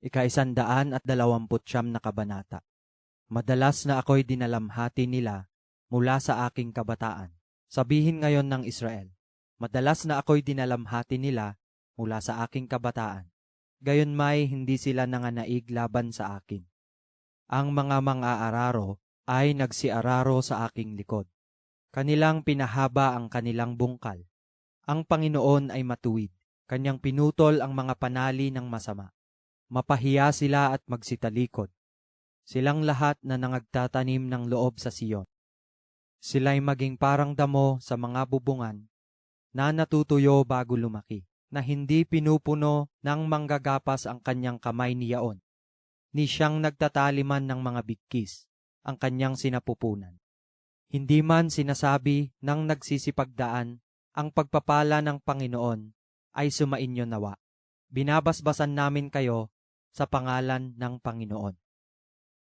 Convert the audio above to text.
Ikaisandaan at dalawamput siyam na kabanata. Madalas na ako'y dinalamhati nila mula sa aking kabataan. Sabihin ngayon ng Israel, madalas na ako'y dinalamhati nila mula sa aking kabataan. Gayon may hindi sila nanganaig laban sa akin. Ang mga mga-araro ay nagsiararo sa aking likod. Kanilang pinahaba ang kanilang bungkal. Ang Panginoon ay matuwid. Kanyang pinutol ang mga panali ng masama. Mapahiya sila at magsitalikod. Silang lahat na nangagtatanim ng loob sa Siyon. Sila'y maging parang damo sa mga bubungan na natutuyo bago lumaki, na hindi pinupuno ng manggagapas ang kanyang kamay niyaon, ni siyang nagtataliman ng mga bigkis, ang kanyang sinapupunan. Hindi man sinasabi ng nagsisipagdaan, ang pagpapala ng Panginoon ay sumainyo nawa. Binabasbasan namin kayo sa pangalan ng Panginoon.